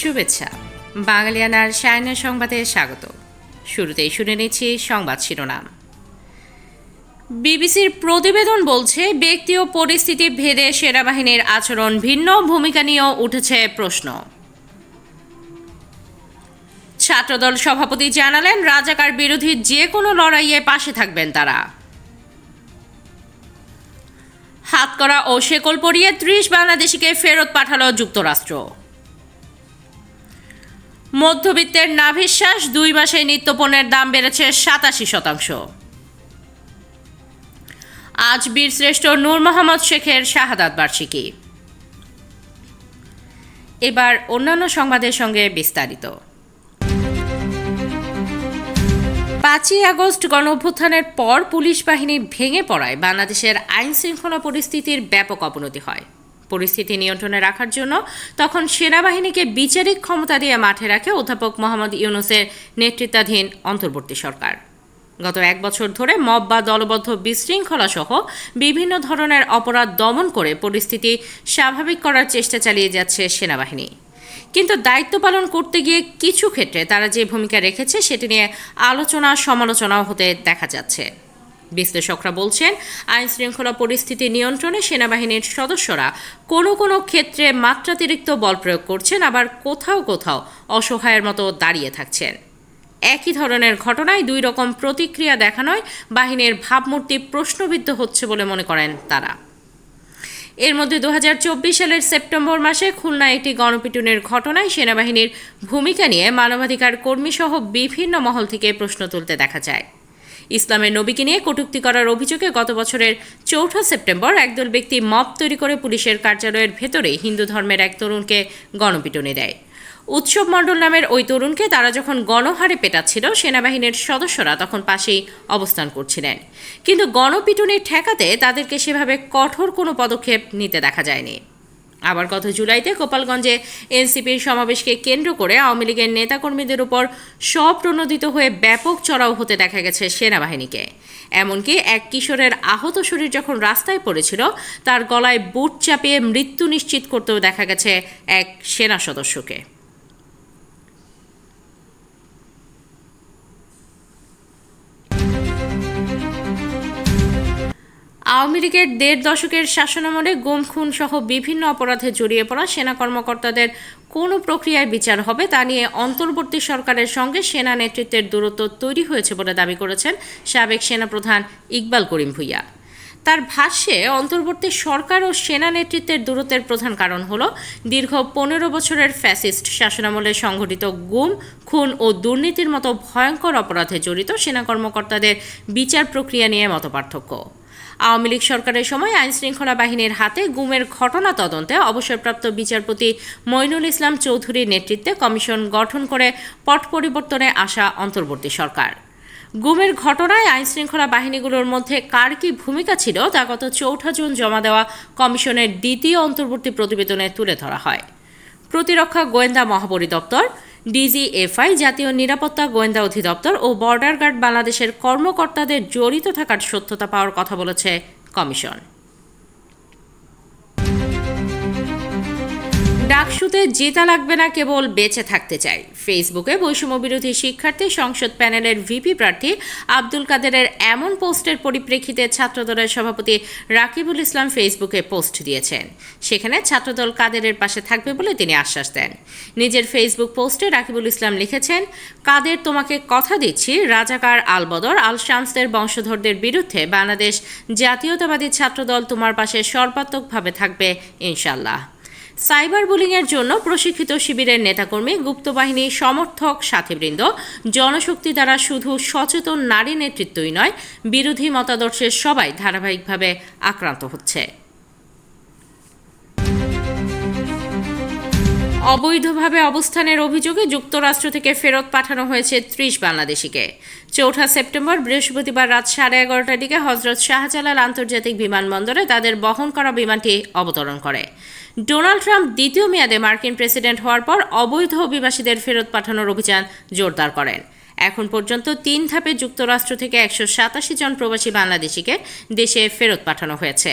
শুভেচ্ছা। বাঙালিয়ানার সায়না সংবাদে স্বাগত। শুরুতেই শুনে নিচ্ছি সংবাদ শিরোনাম। বিবিসির প্রতিবেদন বলছে, ব্যক্তি ও পরিস্থিতি ভেদে সেনাবাহিনীর আচরণ ভিন্ন, ভূমিকা নিয়েও উঠেছে প্রশ্ন। ছাত্রদল সভাপতি জানালেন, রাজাকার বিরোধী যে কোনো লড়াইয়ে পাশে থাকবেন তারা। হাতকড়া ও শেকল পরিয়ে ত্রিশ বাংলাদেশিকে ফেরত পাঠালো যুক্তরাষ্ট্র। মধ্যবিত্তের নাভিশ্বাস, দুই মাসে নিত্যপণ্যের দাম বেড়েছে সাতাশি শতাংশ। আজ বীরশ্রেষ্ঠ নূর মোহাম্মদ শেখের শাহাদাত বার্ষিকী। এবার অন্যান্য সংবাদের সঙ্গে বিস্তারিত। পাঁচই আগস্ট গণ অভ্যুত্থানের পর পুলিশ বাহিনী ভেঙে পড়ায় বাংলাদেশের আইন শৃঙ্খলা পরিস্থিতির ব্যাপক অবনতি হয়। পরিস্থিতি নিয়ন্ত্রণে রাখার জন্য, তখন সেনাবাহিনীকে বিচারিক ক্ষমতা দিয়ে মাঠে রাখে অধ্যাপক মোহাম্মদ ইউনুসের নেতৃত্বাধীন অন্তর্বর্তী সরকার। গত এক বছর ধরে মব বা দলবদ্ধ বিশৃঙ্খলা সহ বিভিন্ন ধরনের অপরাধ দমন করে পরিস্থিতি স্বাভাবিক করার চেষ্টা চালিয়ে যাচ্ছে সেনাবাহিনী। কিন্তু দায়িত্ব পালন করতে গিয়ে কিছু ক্ষেত্রে তারা যে ভূমিকা রেখেছে সেটি নিয়ে আলোচনা সমালোচনাও হতে দেখা যাচ্ছে। বিশ্লেষকরা বলছেন আইন শৃঙ্খলা পরিস্থিতি নিয়ন্ত্রণে সেনাবাহিনীর সদস্যরা কোনো কোনো ক্ষেত্রে মাত্রাতিরিক্ত বল প্রয়োগ করছেন, আবার কোথাও কোথাও অসহায়ের মতো দাঁড়িয়ে থাকছেন। একই ধরনের ঘটনায় দুই রকম প্রতিক্রিয়া দেখানোয় বাহিনীর ভাবমূর্তি প্রশ্নবিদ্ধ হচ্ছে বলে মনে করেন তারা। এর মধ্যে দু হাজার চব্বিশ সালের সেপ্টেম্বর মাসে খুলনা একটি গণপিটুনের ঘটনায় সেনাবাহিনীর ভূমিকা নিয়ে মানবাধিকার কর্মীসহ বিভিন্ন মহল থেকে প্রশ্ন তুলতে দেখা যায়। ইসলামের নবীকে নিয়ে কটূক্তি করার অভিযোগে গত বছরের চৌঠা সেপ্টেম্বর একদল ব্যক্তি মব তৈরি করে পুলিশের কার্যালয়ের ভেতরে হিন্দু ধর্মের এক তরুণকে গণপিটুনি দেয়। উৎসব মণ্ডল নামের ওই তরুণকে তারা যখন গণহারে পেটাচ্ছিল, সেনাবাহিনীর সদস্যরা তখন পাশেই অবস্থান করছিলেন। কিন্তু গণপিটুনি ঠেকাতে তাদেরকে সেভাবে কঠোর কোনো পদক্ষেপ নিতে দেখা যায়নি। আবার গত জুলাইতে গোপালগঞ্জে এনসিপির সমাবেশকে কেন্দ্র করে আওয়ামী লীগের নেতাকর্মীদের উপর স্বপ্রণোদিত হয়ে ব্যাপক চড়াও হতে দেখা গেছে সেনাবাহিনীকে। এমনকি এক কিশোরের আহত শরীর যখন রাস্তায় পড়েছিল, তার গলায় বুট চাপিয়ে মৃত্যু নিশ্চিত করতেও দেখা গেছে এক সেনা সদস্যকে। আওয়ামী লীগের দেড় দশকের শাসনামলে গুম খুন সহ বিভিন্ন অপরাধে জড়িয়ে পড়া সেনা কর্মকর্তাদের কোন প্রক্রিয়ায় বিচার হবে তা নিয়ে অন্তর্বর্তী সরকারের সঙ্গে সেনা নেতৃত্বের দূরত্ব তৈরি হয়েছে বলে দাবি করেছেন সাবেক সেনাপ্রধান ইকবাল করিম ভুইয়া। তার ভাষ্যে, অন্তর্বর্তী সরকার ও সেনা নেতৃত্বের দূরত্বের প্রধান কারণ হল দীর্ঘ পনেরো বছরের ফ্যাসিস্ট শাসনামলে সংঘটিত গুম, খুন ও দুর্নীতির মতো ভয়ঙ্কর অপরাধে জড়িত সেনা কর্মকর্তাদের বিচার প্রক্রিয়া নিয়ে মতপার্থক্য। আওয়ামী লীগ সরকারের সময় আইন শৃঙ্খলা বাহিনীর হাতে গুমের ঘটনা তদন্তে অবসরপ্রাপ্ত বিচারপতি মইনুল ইসলাম চৌধুরীর নেতৃত্বে কমিশন গঠন করে পট পরিবর্তনে আসা অন্তর্বর্তী সরকার। গুমের ঘটনায় আইন শৃঙ্খলা বাহিনীগুলোর মধ্যে কার কি ভূমিকা ছিল তা গত চৌঠা জুন জমা দেওয়া কমিশনের দ্বিতীয় অন্তর্বর্তী প্রতিবেদনে তুলে ধরা হয়। প্রতিরক্ষা গোয়েন্দা মহাপরিদপ্তর ডিজিএফআই, জাতীয় নিরাপত্তা, গোয়েন্দা অধিদপ্তর ও বর্ডার গার্ড বাংলাদেশের কর্মকর্তাদের জড়িত থাকার সত্যতা পাওয়ার কথা বলেছে কমিশন। ডাকসুতে জেতা লাগবে না, কেবল বেঁচে থাকতে চাই। ফেসবুকে বৈষম্য বিরোধী শিক্ষার্থী সংসদ প্যানেলের ভিপি প্রার্থী আব্দুল কাদেরের এমন পোস্টের পরিপ্রেক্ষিতে ছাত্রদলের সভাপতি রাকিবুল ইসলাম ফেসবুকে পোস্ট দিয়েছেন। সেখানে ছাত্রদল কাদেরের পাশে থাকবে বলে তিনি আশ্বাস দেন। নিজের ফেসবুক পোস্টে রাকিবুল ইসলাম লিখেছেন, কাদের তোমাকে কথা দিচ্ছি? রাজাকার আলবদর আল শামসদের বংশধরদের বিরুদ্ধে বাংলাদেশ জাতীয়তাবাদী ছাত্রদল তোমার পাশে সর্বাত্মকভাবে থাকবে ইনশাল্লাহ সাইবার বুলিংয়ের জন্য প্রশিক্ষিত শিবিরের নেতাকর্মী গুপ্তবাহিনী সমর্থক, সাথীবৃন্দ, জনশক্তি দ্বারা শুধু সচেতন নারী নেতৃত্বই নয়, বিরোধী মতাদর্শের সবাই ধারাবাহিকভাবে আক্রান্ত হচ্ছে। অবৈধভাবে অবস্থানের অভিযোগে যুক্তরাষ্ট্র থেকে ফেরত পাঠানো হয়েছে ত্রিশ বাংলাদেশিকে। চৌঠা সেপ্টেম্বর বৃহস্পতিবার রাত সাড়ে এগারোটার দিকে হজরত শাহজালাল আন্তর্জাতিক বিমানবন্দরে তাদের বহন করা বিমানটি অবতরণ করে। ডোনাল্ড ট্রাম্প দ্বিতীয় মেয়াদে মার্কিন প্রেসিডেন্ট হওয়ার পর অবৈধ অভিবাসীদের ফেরত পাঠানোর অভিযান জোরদার করেন। এখন পর্যন্ত তিন ধাপে যুক্তরাষ্ট্র থেকে একশো সাতাশি জন প্রবাসী বাংলাদেশিকে দেশে ফেরত পাঠানো হয়েছে।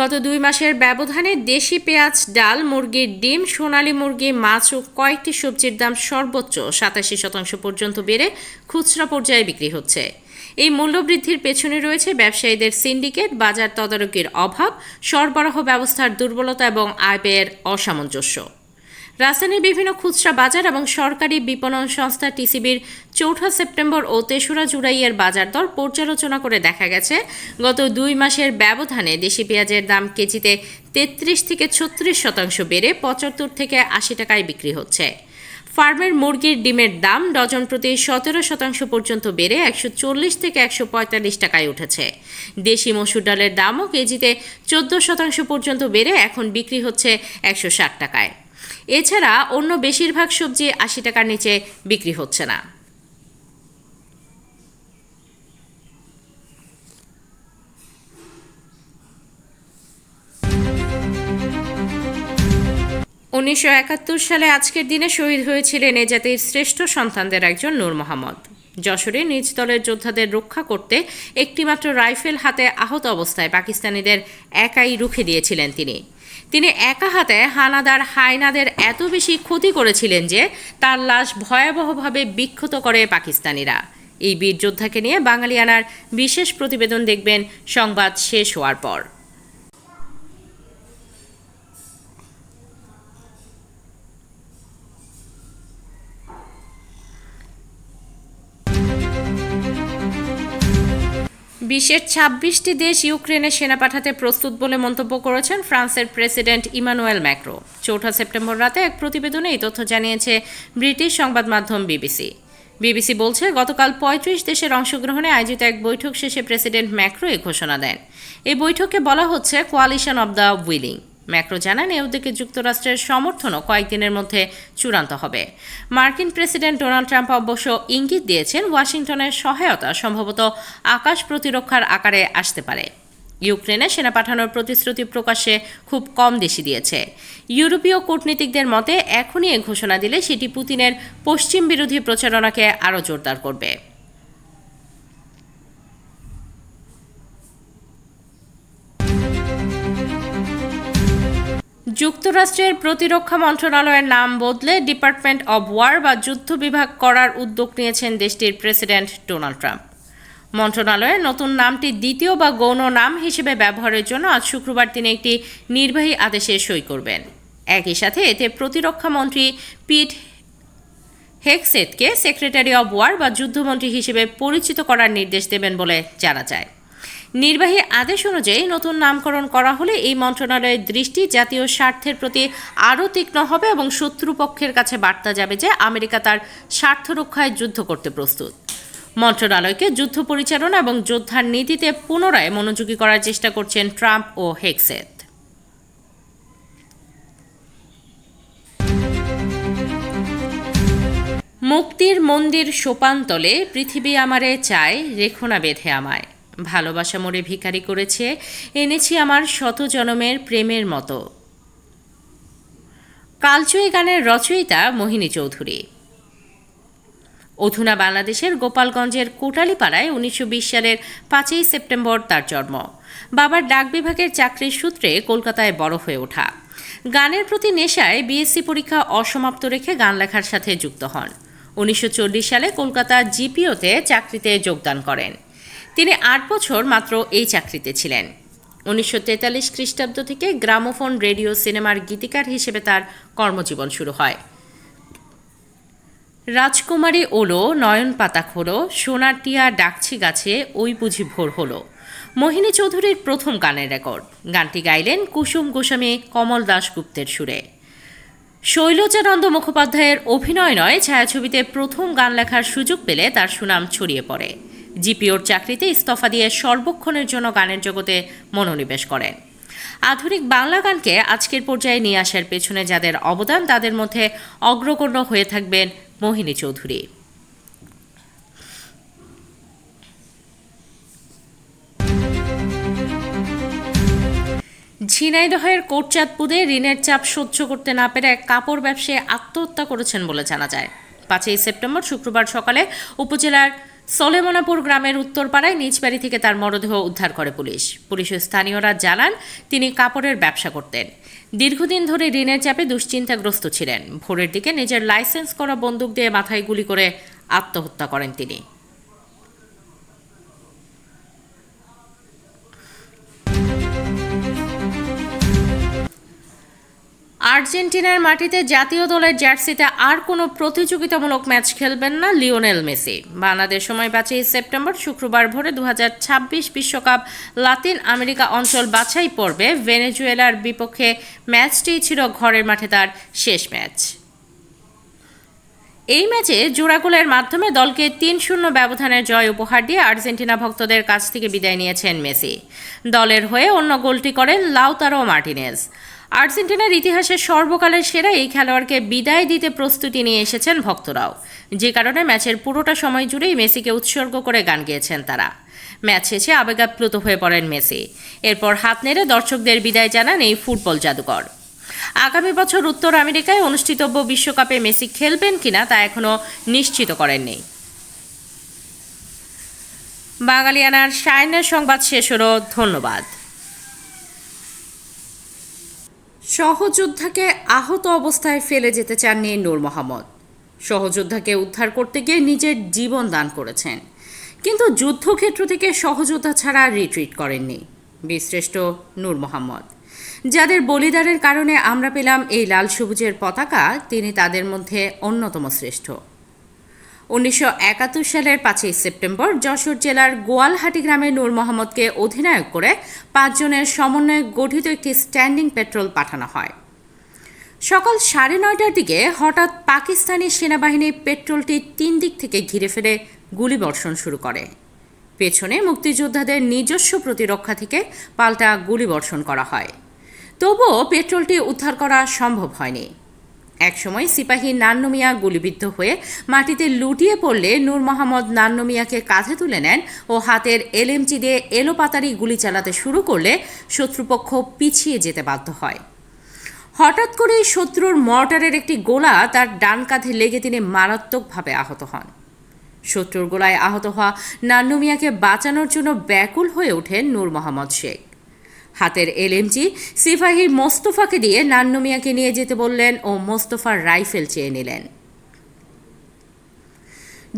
গত দুই মাসের ব্যবধানে দেশি পেঁয়াজ, ডাল, মুরগির ডিম, সোনালি মুরগি, মাছ ও কয়েকটি সবজির দাম সর্বোচ্চ সাতাশি শতাংশ পর্যন্ত বেড়ে খুচরা পর্যায়ে বিক্রি হচ্ছে। এই মূল্যবৃদ্ধির পেছনে রয়েছে ব্যবসায়ীদের সিন্ডিকেট, বাজার তদারকির অভাব, সরবরাহ ব্যবস্থার দুর্বলতা এবং আয় ব্যয়ের অসামঞ্জস্য। রাজধানীর বিভিন্ন খুচরা বাজার এবং সরকারি বিপণন সংস্থা টিসিবির চৌঠা সেপ্টেম্বর ও তেসরা জুলাইয়ের বাজার দর পর্যালোচনা করে দেখা গেছে। গত দুই মাসের ব্যবধানে দেশি পেঁয়াজের দাম কেজিতে তেত্রিশ থেকে ছত্রিশ শতাংশ বেড়ে পঁচাত্তর থেকে আশি টাকায় বিক্রি হচ্ছে। ফার্মের মুরগির ডিমের দাম ডজন প্রতি সতেরো শতাংশ পর্যন্ত বেড়ে একশো চল্লিশ থেকে একশো পঁয়তাল্লিশ টাকায় উঠেছে। দেশি মসুর ডালের দামও কেজিতে চোদ্দ শতাংশ পর্যন্ত বেড়ে এখন বিক্রি হচ্ছে একশো ষাট টাকায়। এছাড়া অন্য বেশিরভাগ সবজি আশি টাকার নিচে বিক্রি হচ্ছে না। উনিশশো একাত্তর সালে আজকের দিনে শহীদ হয়েছিলেন এ জাতির শ্রেষ্ঠ সন্তানদের একজন নূর মোহাম্মদ। যশোরে নিজ দলের যোদ্ধাদের রক্ষা করতে একটিমাত্র রাইফেল হাতে আহত অবস্থায় পাকিস্তানিদের একাই রুখে দিয়েছিলেন তিনি। তিনি একা হাতে হানাদার হায়নাদের এত বেশি ক্ষতি করেছিলেন যে তার লাশ ভয়াবহভাবে বিক্ষত করে পাকিস্তানিরা। এই বীর যোদ্ধাকে নিয়ে বাঙালিয়ানার বিশেষ প্রতিবেদন দেখবেন সংবাদ শেষ হওয়ার পর। বিশ্বের ছাব্বিশটি দেশ ইউক্রেনে সেনা পাঠাতে প্রস্তুত বলে মন্তব্য করেছেন ফ্রান্সের প্রেসিডেন্ট ইমানুয়েল ম্যাক্রো। চৌঠা সেপ্টেম্বর রাতে এক প্রতিবেদনে এই তথ্য জানিয়েছে ব্রিটিশ সংবাদ মাধ্যম বিবিসি। বিবিসি বলছে, গতকাল পঁয়ত্রিশ দেশের অংশগ্রহণে আয়োজিত এক বৈঠক শেষে প্রেসিডেন্ট ম্যাক্রো এ ঘোষণা দেন। এই বৈঠকে বলা হচ্ছে coalition of the willing Macron জানান এই উদ্যোগে যুক্তরাষ্ট্রের সমর্থনও কয়েকদিনের মধ্যে চূড়ান্ত হবে। মার্কিন প্রেসিডেন্ট ডোনাল্ড ট্রাম্প অবশ্য ইঙ্গিত দিয়েছেন ওয়াশিংটনের সহায়তা সম্ভবত আকাশ প্রতিরক্ষার আকারে আসতে পারে। ইউক্রেনে সেনা পাঠানোর প্রতিশ্রুতি প্রকাশে খুব কম দেশই দিয়েছে। ইউরোপীয় কূটনীতিকদের মতে এখনই এ ঘোষণা দিলে সেটি পুতিনের পশ্চিম বিরোধী প্রচারণাকে আরও জোরদার করবে। যুক্তরাষ্ট্রের প্রতিরক্ষা মন্ত্রণালয়ের নাম বদলে ডিপার্টমেন্ট অব ওয়ার বা যুদ্ধ বিভাগ করার উদ্যোগ নিয়েছেন দেশটির প্রেসিডেন্ট ডোনাল্ড ট্রাম্প। মন্ত্রণালয়ের নতুন নামটি দ্বিতীয় বা গৌণ নাম হিসেবে ব্যবহারের জন্য আজ শুক্রবার তিনি একটি নির্বাহী আদেশে সই করবেন। একই সাথে এতে প্রতিরক্ষা মন্ত্রী পিট হেকসেতকে সেক্রেটারি অব ওয়ার বা যুদ্ধমন্ত্রী হিসেবে পরিচিত করার নির্দেশ দেবেন বলে জানা যায়। নির্বাহী আদেশ অনুযায়ী নতুন নামকরণ করা হলে এই মন্ত্রণালয়ের দৃষ্টি জাতীয় স্বার্থের প্রতি আরও তীক্ষ্ণ হবে এবং শত্রুপক্ষের কাছে বার্তা যাবে যে আমেরিকা তার স্বার্থ রক্ষায় যুদ্ধ করতে প্রস্তুত। মন্ত্রণালয়কে যুদ্ধ পরিচালনা এবং যোদ্ধার নীতিতে পুনরায় মনোযোগী করার চেষ্টা করছেন ট্রাম্প ও হেক্সেত মুক্তির মন্দির সোপানতলে পৃথিবী আমারে চায় রেখো না বেঁধে আমায়। ভালোবাসা মোড়ে ভিখারি করেছে। এনেছি আমার শত জনমের প্রেমের মতো। কালচুই গানের রচয়িতা মোহিনী চৌধুরী। অধুনা বাংলাদেশের গোপালগঞ্জের কোটালীপাড়ায় উনিশশো সালের পাঁচই সেপ্টেম্বর তার জন্ম। বাবার ডাক বিভাগের চাকরির সূত্রে কলকাতায় বড় হয়ে ওঠা। গানের প্রতি নেশায় বিএসসি পরীক্ষা অসমাপ্ত রেখে গান লেখার সাথে যুক্ত হন। উনিশশো চল্লিশ সালে কলকাতা জিপিওতে চাকরিতে যোগদান করেন। তিনি আট বছর মাত্র এই চাকরিতে ছিলেন। উনিশশো তেতাল্লিশ খ্রিস্টাব্দ থেকে গ্রামোফোন, রেডিও, সিনেমার গীতিকার হিসেবে তার কর্মজীবন শুরু হয়। রাজকুমারী ওলো, নয়ন পাতা খোলো সোনার টিয়া ডাকছি গাছে, ওই বুঝি ভোর হলো। মোহিনী চৌধুরীর প্রথম গানের রেকর্ড। গানটি গাইলেন কুসুম গোস্বামী, কমল দাশগুপ্তের সুরে। শৈলজানন্দ মুখোপাধ্যায়ের অভিনয় নয়, ছায়াছবিতে প্রথম গান লেখার সুযোগ পেলে তার সুনাম ছড়িয়ে পড়ে। জিপিওর চাকরিতে ইস্তফা দিয়ে সর্বক্ষণের জন্য গানের জগতে মনোনিবেশ করেন। আধুনিক বাংলা গানকে আজকের পর্যায়ে নিয়ে আসার পেছনে যাদের অবদান, তাদের মধ্যে অগ্রগণ্য হয়ে থাকবেন মোহিনী চৌধুরী। ঝিনাইদহের কোটচাঁদপুরে ঋণের চাপ সহ্য করতে না পেরে কাপড় ব্যবসায়ী আত্মহত্যা করেছেন বলে জানা যায়। পাঁচই সেপ্টেম্বর শুক্রবার সকালে উপজেলার সলেমনাপুর গ্রামের উত্তরপাড়ায় নিজ বাড়ি থেকে তার মরদেহ উদ্ধার করে পুলিশ। পুলিশের স্থানীয়রা জানান, তিনি কাপড়ের ব্যবসা করতেন। দীর্ঘদিন ধরে ঋণের চাপে দুশ্চিন্তাগ্রস্ত ছিলেন। ভোরের দিকে নিজের লাইসেন্স করা বন্দুক দিয়ে মাথায় গুলি করে আত্মহত্যা করেন তিনি। আর্জেন্টিনার মাটিতে জাতীয় দলের জার্সিতে আর কোনো প্রতিযোগিতামূলক ম্যাচ খেলবেন না লিওনেল মেসি। বাংলাদেশ সময় পাঁচই সেপ্টেম্বর, শুক্রবার ভোরে দু বিশ্বকাপ লাতিন আমেরিকা অঞ্চল বাছাই পর্বে ভেনেজুয়েলার বিপক্ষে ম্যাচটি ছিল ঘরের মাঠে তার শেষ ম্যাচ। এই ম্যাচে জোড়া গোলের মাধ্যমে দলকে তিন শূন্য ব্যবধানের জয় উপহার দিয়ে আর্জেন্টিনা ভক্তদের কাছ থেকে বিদায় নিয়েছেন মেসি। দলের হয়ে অন্য গোলটি করেন লাউতারো মার্টিনেজ। আর্জেন্টিনার ইতিহাসে সর্বকালের সেরা এই খেলোয়াড়কে বিদায় দিতে প্রস্তুতি নিয়ে এসেছেন ভক্তরাও। যে কারণে ম্যাচের পুরোটা সময় জুড়েই মেসিকে উৎসর্গ করে গান গেয়েছেন তারা। ম্যাচ শেষে আবেগাপ্লুত হয়ে পড়েন মেসি। এরপর হাত নেড়ে দর্শকদের বিদায় জানান এই ফুটবল জাদুকর। আগামী বছর উত্তর আমেরিকায় অনুষ্ঠিতব্য বিশ্বকাপে মেসি খেলবেন কিনা তা এখনও নিশ্চিত করেননি। বাঙালিয়ানার সায়নের সংবাদ শেষ হলো। ধন্যবাদ। সহযোদ্ধাকে আহত অবস্থায় ফেলে যেতে চাননি নূর মোহাম্মদ। সহযোদ্ধাকে উদ্ধার করতে গিয়ে নিজের জীবন দান করেছেন। কিন্তু যুদ্ধক্ষেত্র থেকে সহযোদ্ধা ছাড়া রিট্রিট করেননি। বিশ্রেষ্ঠ নূর মোহাম্মদ। যাদের বলিদানের কারণে আমরা পেলাম এই লাল সবুজের পতাকা, তিনি তাদের মধ্যে অন্যতম শ্রেষ্ঠ। উনিশশো একাত্তর সালের পাঁচই সেপ্টেম্বর যশোর জেলার গোয়ালহাটি গ্রামে নূর মোহাম্মদকে অধিনায়ক করে পাঁচজনের সমন্বয়ে গঠিত একটি স্ট্যান্ডিং পেট্রোল পাঠানো হয়। সকাল সাড়ে নয়টার দিকে হঠাৎ পাকিস্তানি সেনাবাহিনী পেট্রোলটি তিন দিক থেকে ঘিরে ফেলে গুলিবর্ষণ শুরু করে। পেছনে মুক্তিযোদ্ধাদের নিজস্ব প্রতিরক্ষা থেকে পাল্টা গুলিবর্ষণ করা হয়। তবুও পেট্রোলটি উদ্ধার করা সম্ভব হয়নি। একসময় সিপাহী নান্নু মিয়া গুলিবিদ্ধ হয়ে মাটিতে লুটিয়ে পড়লে নূর মোহাম্মদ নান্নু মিয়াকে কাঁধে তুলে নেন ও হাতের এলএমজি দিয়ে এলোপাতারি গুলি চালাতে শুরু করলে শত্রুপক্ষ পিছিয়ে যেতে বাধ্য হয়। হঠাৎ করে শত্রুর মর্টারের একটি গোলা তার ডান কাঁধে লেগে তিনি মারাত্মকভাবে আহত হন। শত্রুর গোলায় আহত হওয়া নান্নু মিয়াকে বাঁচানোর জন্য ব্যাকুল হয়ে ওঠেন নূর মোহাম্মদ শেখ। হাতের এলএমজি। সিপাহী মোস্তফাকে দিয়ে নান্নু মিয়াকে নিয়ে যেতে বললেন ও মোস্তফার রাইফেল চেয়ে নিলেন।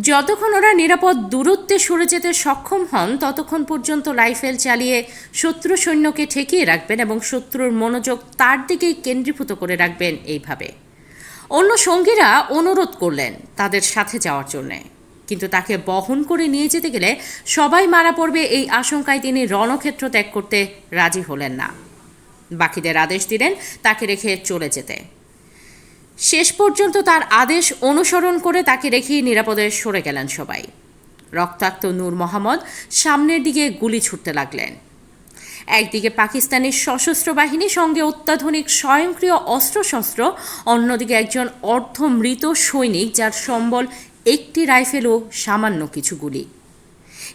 যতক্ষণ ওরা নিরাপদ দূরত্বে সরে যেতে সক্ষম হন, ততক্ষণ পর্যন্ত রাইফেল চালিয়ে শত্রু সৈন্যকে ঠেকিয়ে রাখবেন এবং শত্রুর মনোযোগ তার দিকেই কেন্দ্রীভূত করে রাখবেন এইভাবে। অন্য সঙ্গীরা অনুরোধ করলেন তাদের সাথে যাওয়ার জন্যে। কিন্তু তাকে বহন করে নিয়ে যেতে গেলে সবাই মারা পড়বে এই আশঙ্কায় তিনি রণক্ষেত্র ত্যাগ করতে রাজি হলেন না। বাকিদের আদেশ দিলেন তাকে রেখে চলে যেতে। শেষ পর্যন্ত তার আদেশ অনুসরণ করে তাকে রেখেই নিরাপদে সরে গেলেন সবাই। রক্তাক্ত নূর মোহাম্মদ সামনের দিকে গুলি ছুটতে লাগলেন। একদিকে পাকিস্তানের সশস্ত্র বাহিনী সঙ্গে অত্যাধুনিক স্বয়ংক্রিয় অস্ত্রশস্ত্র, অন্যদিকে একজন অর্ধমৃত সৈনিক যার সম্বল একটি রাইফেল ও সামান্য কিছু গুলি।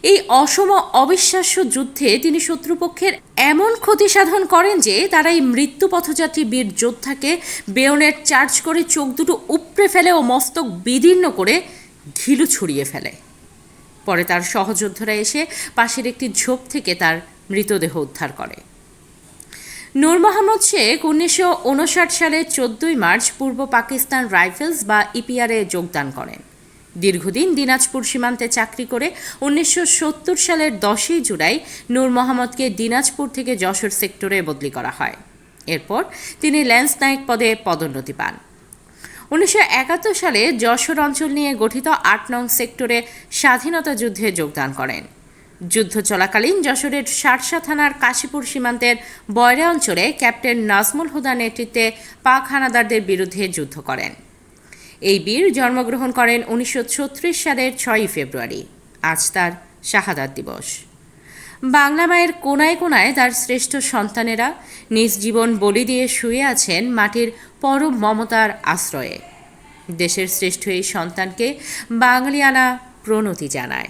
এই অসম অবিশ্বাস্য যুদ্ধে তিনি শত্রুপক্ষের এমন ক্ষতি সাধন করেন যে তারা এই মৃত্যু পথযাত্রী বীর যোদ্ধাকে বেয়নের চার্জ করে চোখ দুটো উপড়ে ফেলে ও মস্তক বিদীর্ণ করে ঘিলু ছড়িয়ে ফেলে। পরে তার সহযোদ্ধারা এসে পাশের একটি ঝোপ থেকে তার মৃতদেহ উদ্ধার করে। নূর মোহাম্মদ শেখ উনিশশো উনষাট সালে চোদ্দই মার্চ পূর্ব পাকিস্তান রাইফেলস বা ইপিআরে যোগদান করেন। দীর্ঘদিন দিনাজপুর সীমান্তে চাকরি করে উনিশশো সত্তর সালের দশই জুলাই নূর মোহাম্মদকে দিনাজপুর থেকে যশোর সেক্টরে বদলি করা হয়। এরপর তিনি ল্যান্স নায়ক পদে পদোন্নতি পান। উনিশশো একাত্তর সালে যশোর অঞ্চল নিয়ে গঠিত আট নং সেক্টরে স্বাধীনতা যুদ্ধে যোগদান করেন। যুদ্ধ চলাকালীন যশোরের সারসা থানার কাশীপুর সীমান্তের বয়রা অঞ্চলে ক্যাপ্টেন নাজমুল হুদা নেতৃত্বে পাক হানাদারদের বিরুদ্ধে যুদ্ধ করেন। এই বীর জন্মগ্রহণ করেন উনিশশো ছত্রিশ সালের ছয়ই ফেব্রুয়ারি। আজ তার শাহাদাত দিবস। বাংলা মায়ের কোনায় কোনায় তার শ্রেষ্ঠ সন্তানেরা নিজ জীবন বলি দিয়ে শুয়ে আছেন মাটির পরম মমতার আশ্রয়ে। দেশের শ্রেষ্ঠ এই সন্তানকে বাঙালিয়ানা প্রণতি জানায়।